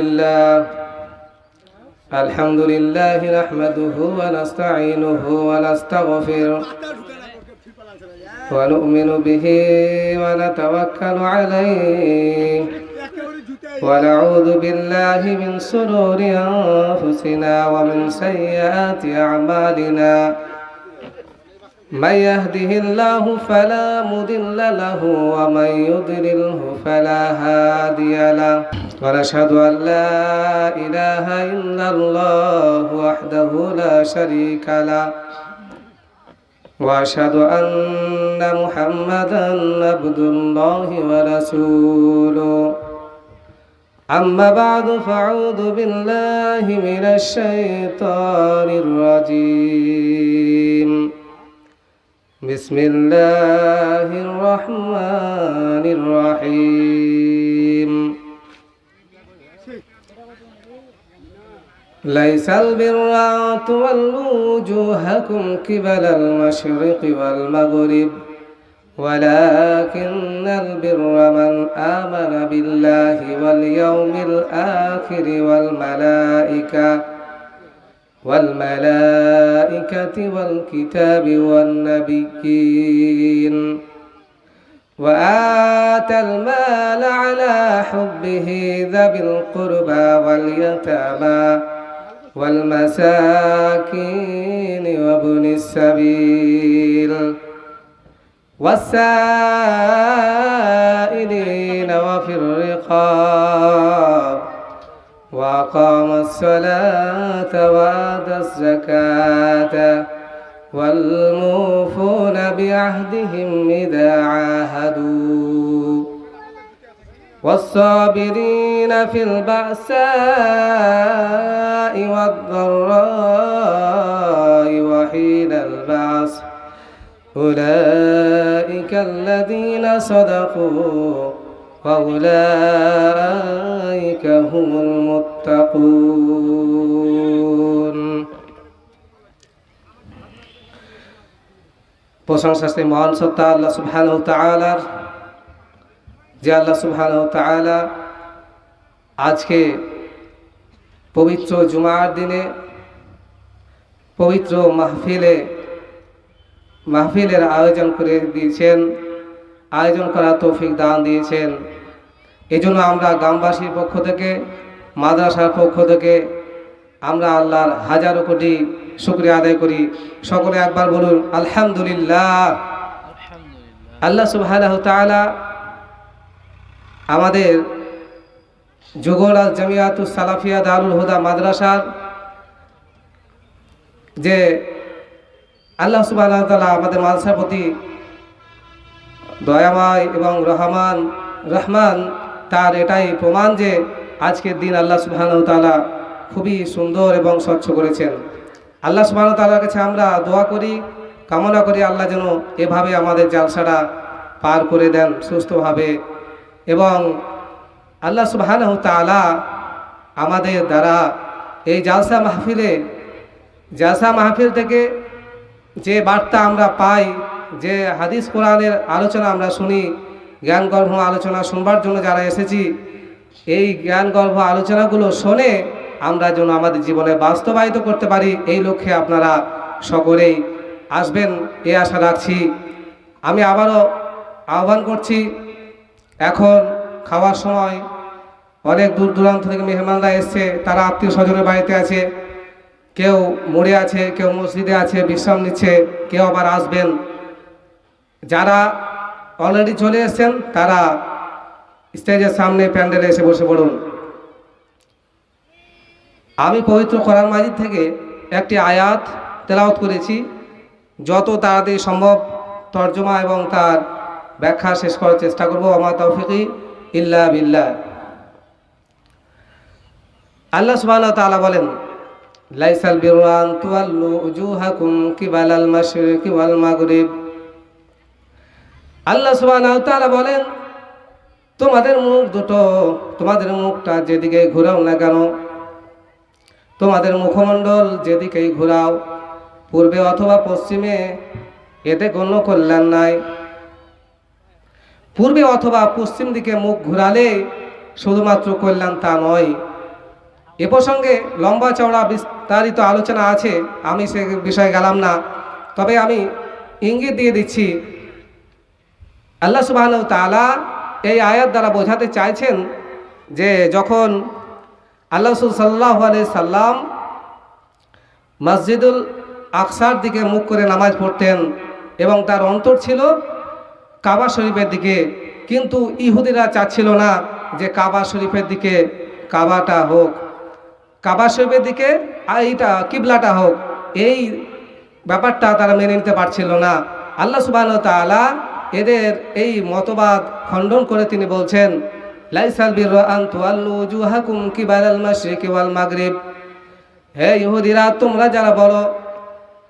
لله. الحمد لله نحمده ونستعينه ونستغفره. ونؤمن به ونتوكل عليه. ونعوذ بالله من سرور أنفسنا ومن سيئات أعمالنا. من يهده الله فلا مضل له ومن يضلله فلا هادي له ونشهد أن لا إله إلا الله وحده لا شريك له وأشهد أن محمدا عبد الله ورسوله أما بعد فأعوذ بالله من الشيطان الرجيم بسم الله الرحمن الرحيم. ليس البر أن تولوا وجوهكم قبل المشرق والمغرب ولكن البر من آمن بالله واليوم الآخر والملائكة والملائكة والكتاب والنبيين. وآتى المال على حبه ذوي القربى واليتامى والمساكين وابن السبيل. والسائلين وفي الرقاب. وأقام الصلاة وآتى الزكاة والموفون بعهدهم إذا عاهدوا والصابرين في البأساء والضراء وحين البعث أولئك الذين صدقوا وأولئك هم المتقون প্রশংসা সেই মহান সত্তা আল্লাহ সুবহানাহু তাআলার যে আল্লাহ সুবহানাহু তাআলা আজকে পবিত্র জুমার দিনে পবিত্র মাহফিলে মাহফিলের আয়োজন করে দিয়েছেন আয়োজন করার তৌফিক দান দিয়েছেন। এজন্য আমরা গ্রামবাসীর পক্ষ থেকে মাদ্রাসার পক্ষ থেকে আমরা আল্লাহর হাজারো কোটি শুক্রিয়া আদায় করি। সকলে একবার বলুন আলহামদুলিল্লাহ। আল্লাহ সুবহানাহু তাআলা আমাদের যুগরাজ জামিয়াতুস সালাফিয়া দারুল হুদা মাদ্রাসার যে আল্লাহ সুবহানাহু তাআলা আমাদের মাদ্রাসার প্রতি দয়াময় এবং রহমান রহমান তার এটাই প্রমাণ যে আজকের দিন আল্লাহ তাআলা খুবই সুন্দর এবং স্বচ্ছ করেছেন। আল্লাহ তাআলার কাছে আমরা দোয়া করি, কামনা করি আল্লাহ যেন এভাবে আমাদের জালসাটা পার করে দেন সুস্থভাবে এবং আল্লাহ সুবহানাহু তাআলা আমাদের দ্বারা এই জালসা মাহফিলে, জালসা মাহফিল থেকে যে বার্তা আমরা পাই যে হাদিস কোরআনের আলোচনা আমরা শুনি জ্ঞানগর্ভ আলোচনা শুনবার জন্য যারা এসেছি, এই জ্ঞানগর্ভ আলোচনাগুলো শোনে আমরা যেন আমাদের জীবনে বাস্তবায়িত করতে পারি, এই লক্ষ্যে আপনারা সকলেই আসবেন, এ আশা রাখছি। আমি আবারও আহ্বান করছি, এখন খাওয়ার সময় অনেক দূর দূরান্ত থেকে মেহমানরা এসছে, তারা আত্মীয় স্বজনের বাড়িতে আছে, কেউ মরে আছে, কেউ মসজিদে আছে, বিশ্রাম নিচ্ছে, কেউ আবার আসবেন। যারা অলরেডি চলে এসেছেন, তারা স্টেজের সামনে প্যান্ডেলে এসে বসে পড়ুন। আমি পবিত্র কোরআন মাজিদ থেকে একটি আয়াত তেলাওয়াত করেছি, যত তাড়াতাড়ি সম্ভব তর্জমা এবং তার ব্যাখ্যা শেষ করার চেষ্টা করব। আমার তৌফিকি ইল্লা বিল্লাহ। আল্লাহ সুবহানাহু ওয়া তাআলা বলেন, লাইসাল বিরুয়ান তুয়াল্লু উজুহাকুম কিবালাল মাশরিকি ওয়াল মাগরিব। আল্লাহ তাআলা বলেন, তোমাদের মুখ দুটো, তোমাদের মুখটা যেদিকে ঘুরাও না কেন, তোমাদের মুখমণ্ডল যেদিকেই ঘোরাও, পূর্বে অথবা পশ্চিমে, এতে কোনো কল্যাণ নাই। পূর্বে অথবা পশ্চিম দিকে মুখ ঘোরালে শুধুমাত্র কল্যাণ তা নয়। এ প্রসঙ্গে লম্বা চওড়া বিস্তারিত আলোচনা আছে, আমি সে বিষয়ে গেলাম না। তবে আমি ইঙ্গিত দিয়ে দিচ্ছি আল্লাহ সুবাহ তালা এই আয়াত দ্বারা বোঝাতে চাইছেন যে যখন আল্লাহ সাল্লাহ সাল্লাম মসজিদুল আকসার দিকে মুখ করে নামাজ পড়তেন এবং তার অন্তর ছিল কাবা শরীফের দিকে, কিন্তু ইহুদিরা চাচ্ছিল না যে কাবা শরীফের দিকে কাবাটা হোক। কাবা শরীফের দিকে এইটা, কিবলাটা হোক, এই ব্যাপারটা তারা মেনে নিতে পারছিল না। আল্লাহ সুবাহ তালা এদের এই মতবাদ খণ্ডন করে তিনি বলছেন, লাইসাল মাগরিব। হে ইহুদিরা, তোমরা যারা বলো,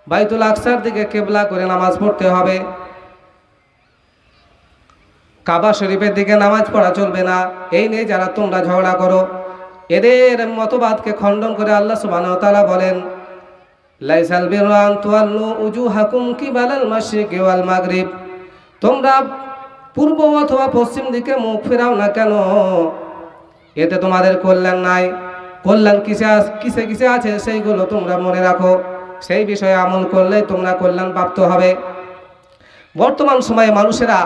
বাইতুল আকসার দিকে কেবলা করে নামাজ পড়তে হবে। কাবা শরীফের দিকে নামাজ পড়া চলবে না। এই নিয়ে যারা তোমরা ঝগড়া করো, এদের মতবাদকে খণ্ডন করে আল্লাহ সুবহানাহু বলেন, লাইসাল বিরান তুয়াল্লু উজুহাকুম কিবালাল মাশরিকি ওয়াল মাগরিব। তোমরা পূর্ব অথবা পশ্চিম দিকে মুখ ফেরাও না কেন? এতে তোমাদের কল্যাণ নাই। কল্যাণ কিসে কিসে কিসে আছে সেইগুলো তোমরা মনে রাখো। সেই বিষয়ে আমল করলে তোমরা কল্যাণ প্রাপ্ত হবে। বর্তমান সময়ে মানুষেরা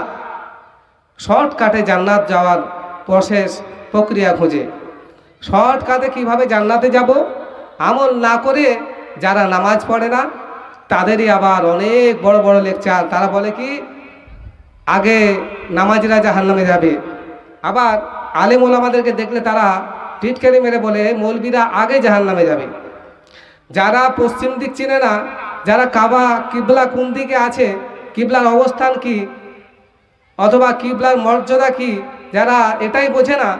শর্টকাটে জান্নাত যাওয়ার প্রসেস, প্রক্রিয়া খোঁজে। শর্টকাটে কীভাবে জান্নাতে যাব? আমল না করে যারা নামাজ পড়ে না, তাদেরই আবার অনেক বড় বড় লেকচার। তারা বলে কি? আগে নামাজিরা জাহান নামে যাবে। আবার আলেম ওলামাদেরকে দেখলে তারা টিটকারি মেরে বলে, মৌলবীরা আগে জাহান নামে যাবে। যারা পশ্চিম দিক চিনে না, যারা কাবা, কিবলা কোন দিকে আছে, কিবলার অবস্থান কি, অথবা কিবলার মর্যাদা কি, যারা এটাই বোঝে না,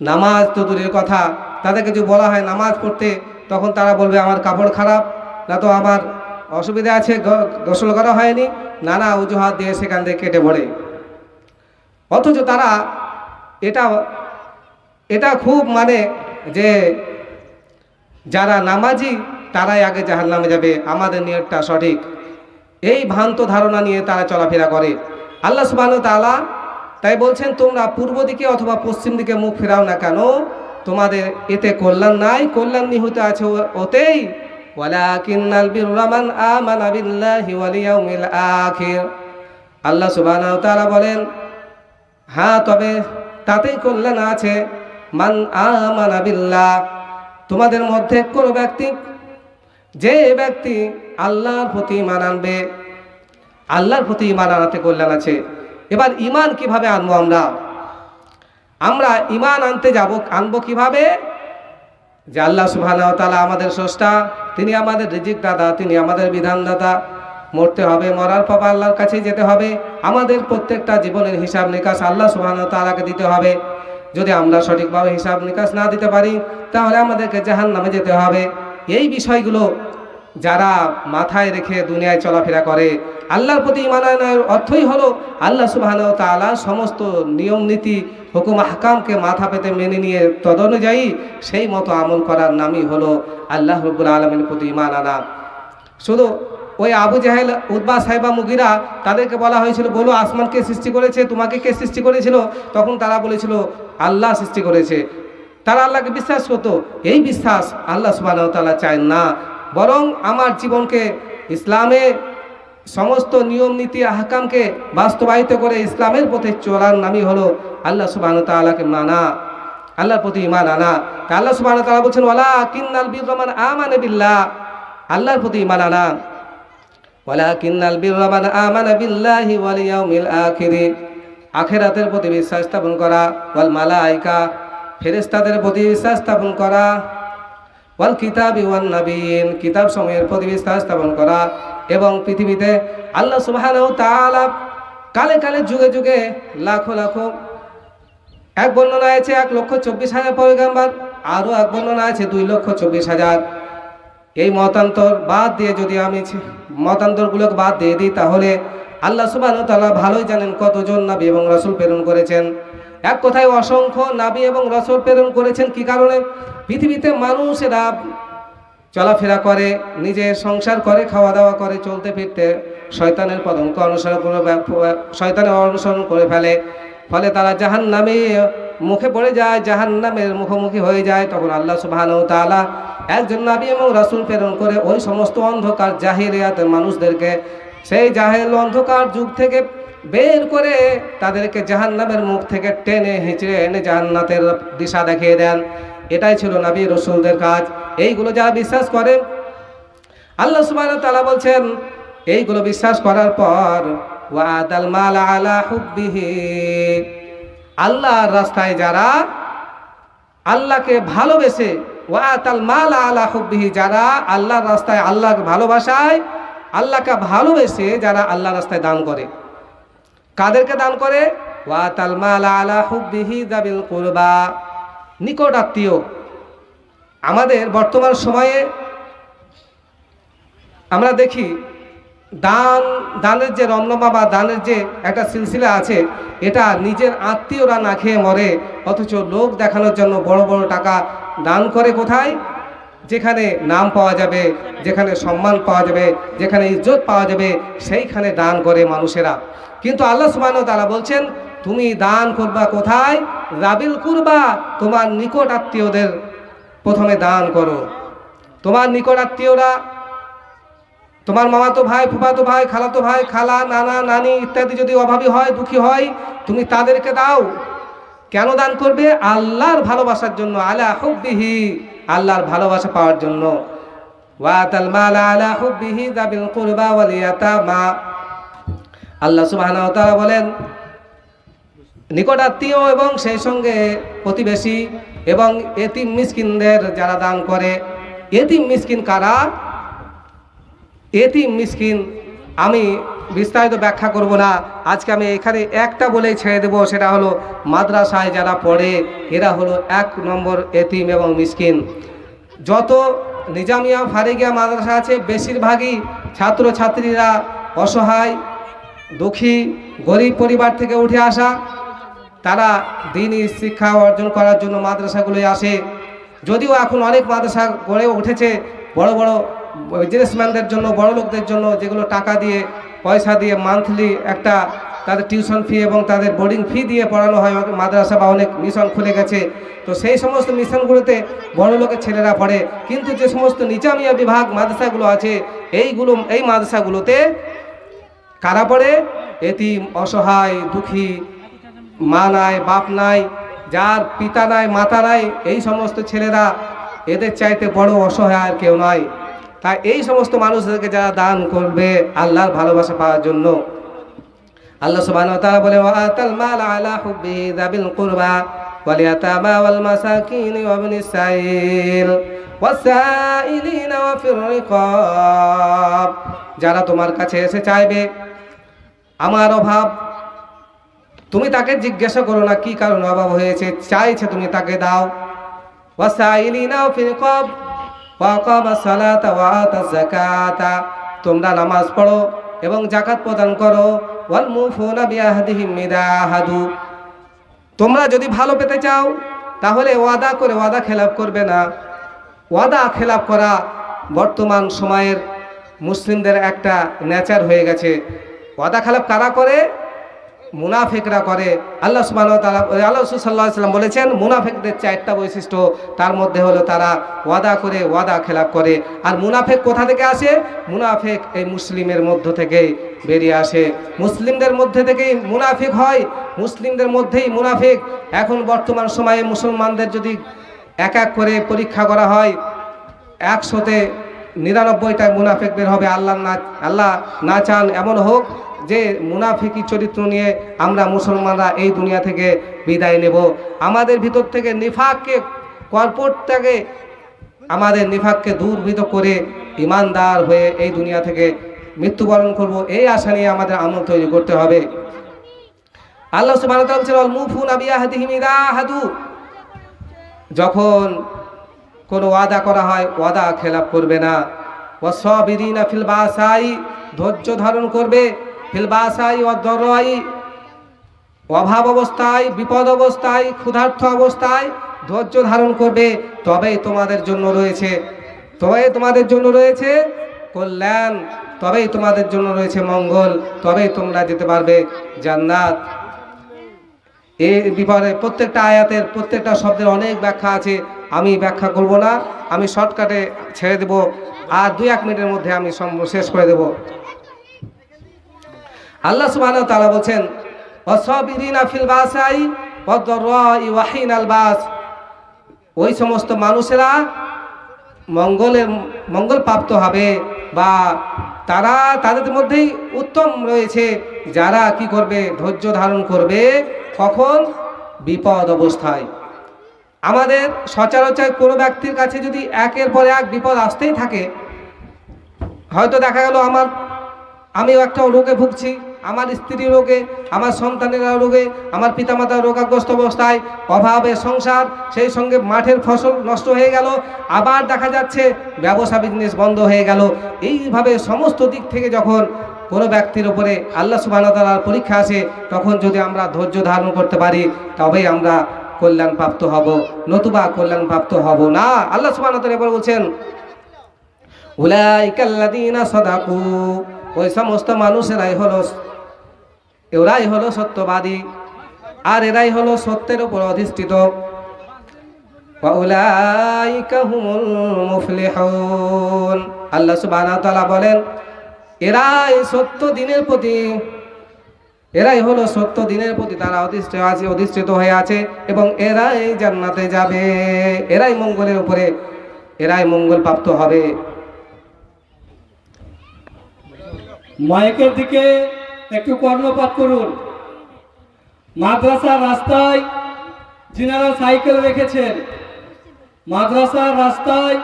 নামাজ তো দূরের কথা, তাদেরকে যদি বলা হয় নামাজ পড়তে, তখন তারা বলবে, আমার কাপড় খারাপ, না তো আমার অসুবিধা আছে গোসল করা হয়নি। নানা অজুহাত দিয়ে সেখান থেকে কেটে পড়ে। অথচ তারা এটা এটা খুব মানে যে যারা নামাজি, তারাই আগে জাহান নামে যাবে। আমাদের নিয়তটা সঠিক। এই ভ্রান্ত ধারণা নিয়ে তারা চলাফেরা করে। আল্লাহ সুবাহ তাআলা তাই বলছেন, তোমরা পূর্ব দিকে অথবা পশ্চিম দিকে মুখ ফেরাও না কেন? তোমাদের এতে কল্যাণ নাই। কল্যাণ নিহিত আছে ওতেই বিররা মান আমানা বিল্লাহি ওয়াল ইয়াউমিল আখির। আল্লাহ সুবহানাহু তাআলা বলেন হ্যাঁ তবে তাতেই কল্যাণ আছে। মান আমানা বিল্লাহ, তোমাদের মধ্যে কোনো ব্যক্তি, যে ব্যক্তি আল্লাহর প্রতি ইমান আনবে, আল্লাহর প্রতি ইমান আনাতে কল্যাণ আছে। এবার ইমান কীভাবে আনব আমরা? আমরা ইমান আনতে যাব, আনব কীভাবে? যে আল্লাহ ওয়া তাআলা আমাদের স্রষ্টা তিনি আমাদের রিজিক দাদা, তিনি আমাদের বিধানদাতা মরতে হবে, মরার পর আল্লাহর কাছে যেতে হবে। আমাদের প্রত্যেকটা জীবনের হিসাব নিকাশ আল্লাহ সুবাহ তালাকে দিতে হবে। যদি আমরা সঠিকভাবে হিসাব নিকাশ না দিতে পারি, তাহলে আমাদেরকে জাহান নামে যেতে হবে। এই বিষয়গুলো যারা মাথায় রেখে দুনিয়ায় চলাফেরা করে, আল্লাহর প্রতি ইমানের অর্থই হলো আল্লাহ সুবহান তাআলা সমস্ত নিয়ম নীতি, হুকুম হাকামকে মাথা পেতে মেনে নিয়ে তদনুযায়ী সেই মতো আমল করার নামই হলো আল্লাহ রব্বুল আলমীর প্রতি ইমান আনা। শুধু ওই আবু জাহেল উদ্বা সাহেবা মুগিরা তাদেরকে বলা হয়েছিল, বলো আসমান কে সৃষ্টি করেছে, তোমাকে কে সৃষ্টি করেছিল? তখন তারা বলেছিল, আল্লাহ সৃষ্টি করেছে। তারা আল্লাহকে বিশ্বাস করতো। এই বিশ্বাস আল্লাহ সুবাহ তাআলা চায় না। বরং আমার জীবনকে ইসলামে সমস্ত নিয়ম নীতি আহকামকে বাস্তবায়িত করে ইসলামের পথে চলার নামই হলো আল্লাহ সুবাহ তাআলাকে মানা, আল্লাহর প্রতি ইমান আনা। তা আল্লাহ সুবাহ তাআলা বলছেন ওলা কিন্নাল বীর বিরমান আমানে বিল্লাহ। আল্লাহর প্রতি ইমান আনা। ওয়ালাকিন্নাল বিররা মান আমানা বিল্লাহি ওয়াল ইয়াউমিল আখির। আখিরাতের প্রতি বিশ্বাস স্থাপন করা। ওয়াল মালাইকা, ফেরেশতাদের প্রতি বিশ্বাস স্থাপন করা। ওয়াল কিতাবি ওয়ান নবীন, কিতাব সময়ের প্রতি স্থাপন করা এবং পৃথিবীতে আল্লাহ সুবহানাহু কালে কালে যুগে যুগে লাখো লাখো, এক বর্ণনা আছে এক লক্ষ চব্বিশ হাজার পয়গাম্বার, আরও এক বর্ণনা আছে দুই লক্ষ চব্বিশ হাজার। এই মতান্তর বাদ দিয়ে যদি আমি মতান্তরগুলোকে বাদ দিয়ে দিই, তাহলে আল্লাহ সুবাহ তাআলা ভালোই জানেন কতজন নাবি এবং রসুল প্রেরণ করেছেন। এক কথায় অসংখ্য নাবি এবং রসুল প্রেরণ করেছেন কি কারণে? পৃথিবীতে মানুষেরা চলাফেরা করে নিজে সংসার করে খাওয়া দাওয়া করে, চলতে ফিরতে শয়তানের পদঙ্ক অনুসরণ করে শয়তানের অনুসরণ করে ফেলে। ফলে তারা জাহান নামে মুখে পড়ে যায় জাহান নামের মুখোমুখি হয়ে যায়। তখন আল্লাহ সুবাহান তালা একজন নাবি এবং রাসুল প্রেরণ করে ওই সমস্ত অন্ধকার জাহিরিয়াতের মানুষদেরকে, সেই জাহেল অন্ধকার যুগ থেকে বের করে তাদেরকে জাহান্নামের মুখ থেকে টেনে হিঁচড়ে এনে জাহান্নাতের দিশা দেখিয়ে দেন। এটাই ছিল নবী রসুলদের কাজ। এইগুলো যারা বিশ্বাস করে, আল্লাহ সুবাহ তালা বলছেন, এইগুলো বিশ্বাস করার পর, ওয়াদাল মাল আলা হুব্বিহি, আল্লাহর রাস্তায় যারা আল্লাহকে ভালোবেসে ওয়াতাল মাল আলা হুব্বিহি, যারা আল্লাহর রাস্তায় আল্লাহকে ভালোবাসায়, আল্লাহকে ভালোবেসে যারা আল্লাহ রাস্তায় দান করে। কাদেরকে দান করে? নিকট আত্মীয়। আমাদের বর্তমান সময়ে আমরা দেখি, দান, দানের যে রমনমা বা দানের যে একটা সিলসিলা আছে, এটা নিজের আত্মীয়রা না খেয়ে মরে, অথচ লোক দেখানোর জন্য বড় বড় টাকা দান করে কোথায়? যেখানে নাম পাওয়া যাবে, যেখানে সম্মান পাওয়া যাবে, যেখানে ইজ্জত পাওয়া যাবে, সেইখানে দান করে মানুষেরা। কিন্তু আল্লাহ সুবাহ তারা বলছেন, তুমি দান করবা কোথায়? রাবিল কুরবা, তোমার নিকট আত্মীয়দের প্রথমে দান করো। তোমার নিকট আত্মীয়রা, তোমার মামাতো ভাই, ফুফাতো ভাই, খালাতো ভাই, খালা, নানা, নানি ইত্যাদি যদি অভাবী হয়, দুঃখী হয়, তুমি তাদেরকে দাও। কেন দান করবে? আল্লাহর ভালোবাসার জন্য, আলা হুব্বিহি, আল্লাহর ভালোবাসা পাওয়ার জন্য। ওয়াতাল মালা আলা হুব্বিহি দাবিল কুরবা ওয়াল ইয়াতামা। আল্লাহ ওয়া বলেন নিকট আত্মীয় এবং সেই সঙ্গে প্রতিবেশী এবং এতিম মিসকিনদের যারা দান করে, এতিম মিসকিন কারা? এতিম মিসকিন আমি বিস্তারিত ব্যাখ্যা করব না, আজকে আমি এখানে একটা বলেই ছেড়ে দেবো, সেটা হলো মাদ্রাসায় যারা পড়ে, এরা হলো এক নম্বর এতিম এবং মিসকিন। যত নিজামিয়া ফারিগিয়া মাদ্রাসা আছে, বেশিরভাগই ছাত্রছাত্রীরা অসহায় দুঃখী গরিব পরিবার থেকে উঠে আসা, তারা দিনই শিক্ষা অর্জন করার জন্য মাদ্রাসাগুলোয় আসে। যদিও এখন অনেক মাদ্রাসা গড়ে উঠেছে, বড় বড় বিজনেসম্যানদের জন্য, বড় লোকদের জন্য, যেগুলো টাকা দিয়ে, পয়সা দিয়ে মান্থলি একটা তাদের টিউশন ফি এবং তাদের বোর্ডিং ফি দিয়ে পড়ানো হয় মাদ্রাসা বা অনেক মিশন খুলে গেছে। তো সেই সমস্ত মিশনগুলোতে বড় লোকের ছেলেরা পড়ে। কিন্তু যে সমস্ত নিজামিয়া বিভাগ মাদ্রাসাগুলো আছে, এইগুলো, এই মাদ্রাসাগুলোতে কারা পড়ে? এতিম, অসহায়, দুঃখী, মা নাই, বাপ নাই, যার পিতা নাই, মাতা নাই, এই সমস্ত ছেলেরা এদের চাইতে বড় অসহায় আর কেউ নয়। তাই এই সমস্ত মানুষদেরকে যারা দান করবে আল্লাহর ভালোবাসা পাওয়ার জন্য। আল্লাহ সুবহানাহু ওয়া তাআলা বলে, ওয়াতাল মাল আলা হুব্বিহি যাবিল কুরবা ওয়াল ইয়াতামা ওয়াল মাসাকিন ওয়া ইবনিস সাইল ওয়াসাইলিন ওয়া ফির রিকাব। যারা তোমার কাছে এসে চাইবে। আমার অভাব, তুমি তাকে জিজ্ঞাসা করো না কি কারণ অভাব হয়েছে, চাইছে তুমি তাকে দাও। তোমরা নামাজ পড়ো এবং জাকাত প্রদান করো। তোমরা যদি ভালো পেতে চাও, তাহলে ওয়াদা করে ওয়াদা খেলাপ করবে না। ওয়াদা খেলাপ করা বর্তমান সময়ের মুসলিমদের একটা নেচার হয়ে গেছে। ওয়াদা খেলাপ কারা করে? মুনাফেকরা করে। আল্লাহ সুবাহ আল্লাহ সাল্লাহ সাল্লাম বলেছেন, মুনাফেকদের চারটা বৈশিষ্ট্য, তার মধ্যে হলো তারা ওয়াদা করে, ওয়াদা খেলাপ করে। আর মুনাফেক কোথা থেকে আসে? মুনাফেক এই মুসলিমের মধ্য থেকেই বেরিয়ে আসে। মুসলিমদের মধ্যে থেকেই মুনাফেক হয়, মুসলিমদের মধ্যেই মুনাফেক। এখন বর্তমান সময়ে মুসলমানদের যদি এক এক করে পরীক্ষা করা হয়, একশোতে নিরানব্বইটা মুনাফেক বের হবে, আল্লাহ না আল্লাহ না চান এমন হোক যে মুনাফিকি চরিত্র নিয়ে আমরা মুসলমানরা এই দুনিয়া থেকে বিদায় নেব। আমাদের ভিতর থেকে নিফাককে কর্পটটাকে আমাদের নিফাককে দূরভূত করে ইমানদার হয়ে এই দুনিয়া থেকে মৃত্যুবরণ করব। এই আশা নিয়ে আমাদের আমল তৈরি করতে হবে। আল্লাহ তাআলা বলছেন যখন কোনো ওয়াদা করা হয়, ওয়াদা খেলাপ করবে না। বাসাই, ধৈর্য ধারণ করবে। অভাব অবস্থায়, বিপদ অবস্থায় ক্ষুধার্থ অবস্থায় ধৈর্য ধারণ করবে। তবেই তোমাদের জন্য রয়েছে তবেই তোমাদের জন্য রয়েছে কল্যাণ তবেই তোমাদের জন্য রয়েছে মঙ্গল তবেই তোমরা যেতে পারবে জান্নাত। এই বিপদে প্রত্যেকটা আয়াতের প্রত্যেকটা শব্দের অনেক ব্যাখ্যা আছে। আমি ব্যাখ্যা করব না, আমি শর্টকাটে ছেড়ে দেব আর দুই এক মিনিটের মধ্যে আমি শেষ করে দেব। আল্লাহ ওয়া তাআলা বলছেন ওয়াসাবিরিনা ফিল বাসাই ওয়াদ-দাররাই ওয়া হিনাল বাস। ওই সমস্ত মানুষেরা মঙ্গলের মঙ্গল প্রাপ্ত হবে বা তারা তাদের মধ্যেই উত্তম রয়েছে। যারা কি করবে? ধৈর্য ধারণ করবে কখন? বিপদ অবস্থায়। আমাদের সচরাচর কোনো ব্যক্তির কাছে যদি একের পর এক বিপদ আসতেই থাকে, হয়তো দেখা গেল আমার, আমিও একটা রোগে ভুগছি, আমার স্ত্রী রোগে, আমার সন্তানেরা রোগে, আমার পিতামাতা রোগাগ্রস্ত অবস্থায়, অভাবে সংসার, সেই সঙ্গে মাঠের ফসল নষ্ট হয়ে গেল, আবার দেখা যাচ্ছে ব্যবসা বিজনেস বন্ধ হয়ে গেল। এইভাবে সমস্ত দিক থেকে যখন কোনো ব্যক্তির উপরে আল্লাহ সুবাহতালার পরীক্ষা আসে, তখন যদি আমরা ধৈর্য ধারণ করতে পারি, তবেই আমরা কল্যাণ প্রাপ্ত হব, নতুবা কল্যাণ প্রাপ্ত হব না। আল্লাহ সুবাহতালা এবার বলছেন উলাইকাল্লাদিনা সদাকু, ওই সমস্ত মানুষেরাই হলো এরাই হলো সত্যবাদী, আর এরাই হলো সত্যের উপর অধিষ্ঠিত। আল্লাহ তাআলা বলেন, এরাই সত্য দিনের প্রতি এরাই হলো সত্য দিনের প্রতি তারা অধিষ্ঠিত আছে, অধিষ্ঠিত হয়ে আছে এবং এরাই জান্নাতে যাবে। এরাই মঙ্গলের উপরে, এরাই মঙ্গল প্রাপ্ত হবে। মাইকের দিকে একটু কর্ণপাত করুন। মাদ্রাসার রাস্তায় যিনারা সাইকেল রেখেছেন। মাদ্রাসার রাস্তায়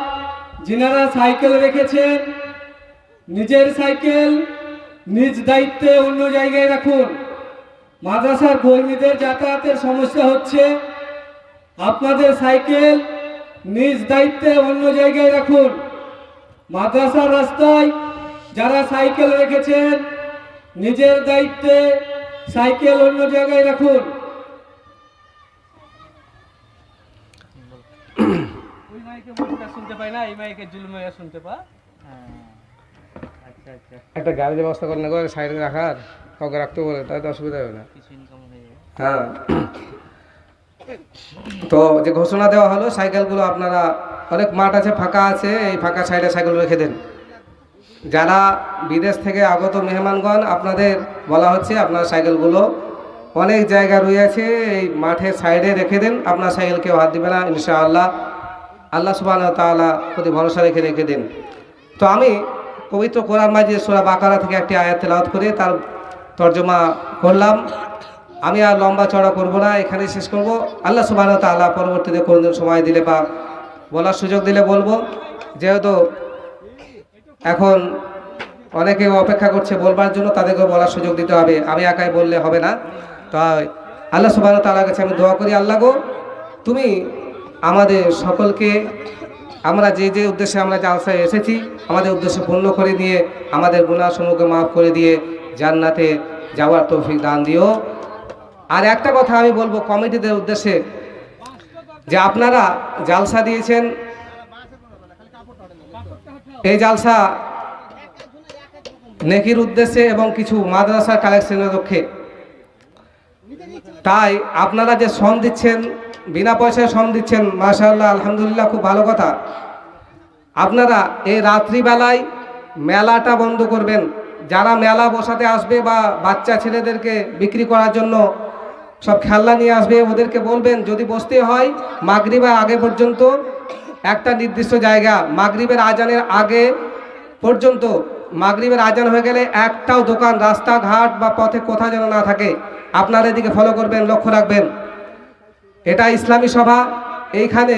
যিনারা সাইকেল রেখেছেন। নিজের সাইকেল নিজ দায়িত্বে অন্য জায়গায় রাখুন। মাদ্রাসার কর্মীদের যাতায়াতের সমস্যা হচ্ছে আপনাদের সাইকেল নিজ দায়িত্বে অন্য জায়গায় রাখুন। মাদ্রাসার রাস্তায় যারা সাইকেল রেখেছেন নিজের দায়িত্বে সাইকেল অন্য জায়গায় রাখুন। ওই মাইকে বলটা শুনতে পাই না এই মাইকে জুলমাইয়া শুনতে পা একটা গাড়ির ব্যবস্থা করে না করে সাইডে রাখার কাউকে রাখতে বলে তাই তো অসুবিধা হবে না। হয়ে তো যে ঘোষণা দেওয়া হলো সাইকেলগুলো আপনারা অনেক মাঠ আছে ফাঁকা আছে এই ফাঁকা সাইডে সাইকেল রেখে দেন। যারা বিদেশ থেকে আগত মেহমানগণ আপনাদের বলা হচ্ছে আপনার সাইকেলগুলো অনেক জায়গা রয়েছে এই মাঠের সাইডে রেখে দেন। আপনার সাইকেল কেউ হাত দিবে না ইনশাআল্লাহ। আল্লাহ সুবাহ তাআলা প্রতি ভরসা রেখে রেখে দিন। তো আমি পবিত্র কোরআন মাজিদ সোরা বাকারা থেকে একটি আয়াত তেলাওয়াত করে তার তর্জমা করলাম। আমি আর লম্বা চড়া করব না এখানে শেষ করব। আল্লাহ সুবাহ তাআলা পরবর্তীতে কোনোদিন সময় দিলে বা বলার সুযোগ দিলে বলব। যেহেতু এখন অনেকে অপেক্ষা করছে বলবার জন্য তাদেরকে বলার সুযোগ দিতে হবে। আমি একাই বললে হবে না। তো আল্লাহ সুবাহ তাআলার কাছে আমি দোয়া করি, আল্লাহ গো, তুমি আমাদের সকলকে আমরা যে যে উদ্দেশ্যে আমরা জালসায় এসেছি, আমাদের উদ্দেশ্য পূর্ণ করে দিয়ে, আমাদের গুণাসমূহকে মাফ করে দিয়ে জান্নাতে যাওয়ার তৌফিক দান দিও। আর একটা কথা আমি বলব কমিটিদের উদ্দেশ্যে, যে আপনারা জালসা দিয়েছেন, এই জালসা নেকির উদ্দেশ্যে এবং কিছু মাদ্রাসা কালেকশনের লক্ষ্যে। তাই আপনারা যে শ্রম দিচ্ছেন বিনা পয়সায় শ্রম দিচ্ছেন, মাশাআল্লাহ, আলহামদুলিল্লাহ, খুব ভালো কথা। আপনারা এই রাত্রিবেলায় মেলাটা বন্ধ করবেন। যারা মেলা বসাতে আসবে বা বাচ্চা ছেলেদেরকে বিক্রি করার জন্য সব খেলনা নিয়ে আসবে, ওদেরকে বলবেন, যদি বসতে হয়, মাগরিবের আগে পর্যন্ত একটা নির্দিষ্ট জায়গা, মাগরিবের আজানের আগে পর্যন্ত, মাগরিবের আজান হয়ে গেলে একটাও দোকান, রাস্তাঘাট বা পথে কোথাও যেন না থাকে। আপনারা এদিকে ফলো করবেন, লক্ষ্য রাখবেন। এটা ইসলামী সভা। এইখানে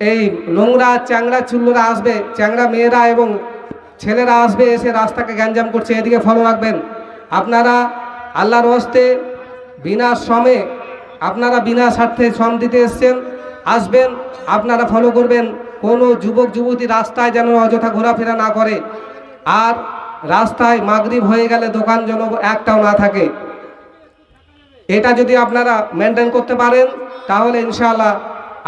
এই নোংরা চ্যাংরা চুল্লরা আসবে, চ্যাংড়া মেয়েরা এবং ছেলেরা আসবে, এসে রাস্তাকে গ্যাঞ্জাম করছে, এদিকে ফলো রাখবেন। আপনারা আল্লাহর হস্তে বিনা শ্রমে, আপনারা বিনা স্বার্থে শ্রম দিতে এসছেন, আসবেন, আপনারা ফলো করবেন। কোনো যুবক, যুবতী রাস্তায় যেন অযথা ঘোরাফেরা না করে। আর রাস্তায় মাগরিব হয়ে গেলে দোকান যেন একটাও না থাকে। এটা যদি আপনারা মেনটেন করতে পারেন, তাহলে ইনশাআল্লাহ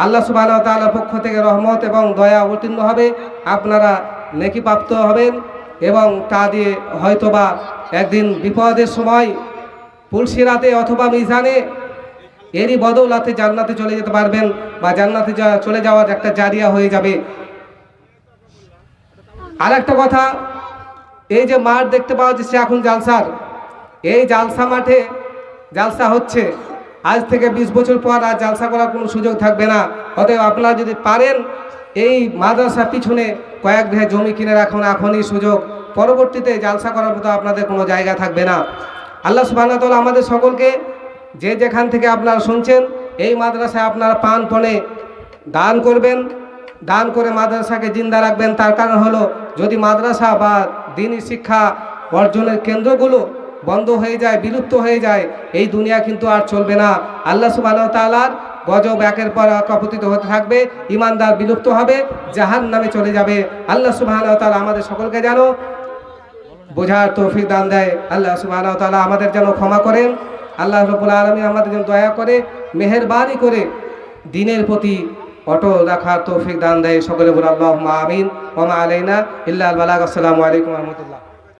আল্লাহ সুবাহ তাআলার পক্ষ থেকে রহমত এবং দয়া অবতীর্ণ হবে, আপনারা নেকি প্রাপ্ত হবেন এবং তা দিয়ে হয়তোবা একদিন বিপদের সময় পুলসিরাতে অথবা মিজানে এরই বদৌলাতে জান্নাতে চলে যেতে পারবেন বা জান্নাতে চলে যাওয়ার একটা জারিয়া হয়ে যাবে। আর একটা কথা, এই যে মাঠ দেখতে পাওয়া যাচ্ছে এখন জালসার, এই জালসা মাঠে জালসা হচ্ছে। আজ থেকে বিশ বছর পর আর জালসা করার কোনো সুযোগ থাকবে না। অতএব আপনারা যদি পারেন, এই মাদ্রাসা পিছনে কয়েক বিঘা জমি কিনে রাখুন এখনই সুযোগ। পরবর্তীতে জালসা করার মতো আপনাদের কোনো জায়গা থাকবে না। আল্লাহ ওয়া আমাদের সকলকে যে যেখান থেকে আপনারা শুনছেন, এই মাদ্রাসায় আপনারা পান পণে দান করবেন। দান করে মাদ্রাসাকে জিন্দা রাখবেন। তার কারণ হলো, যদি মাদ্রাসা বা দিনই শিক্ষা অর্জনের কেন্দ্রগুলো বন্ধ হয়ে যায়, বিলুপ্ত হয়ে যায়, এই দুনিয়া কিন্তু আর চলবে না। আল্লাহ সুবাহ তালার গজব একের পর এক আপতিত হতে থাকবে ইমানদার বিলুপ্ত হবে জাহান নামে চলে যাবে। আল্লাহ সুবাহ তালা আমাদের সকলকে জানো বোঝার তৌফিক দান দেয়। আল্লাহ সুবাহ তালা আমাদের যেন ক্ষমা করেন। আল্লাহ রবুল আলমী আমাদের যেন দয়া করে, মেহরবানি করে দিনের প্রতি অটল রাখার তৌফিক দান দেয়। সকলে বলে আল্লাহ আমিন। ওমা আলাইনা ইল্লা আল আসসালামু আলাইকুম রহমতুল্লাহ।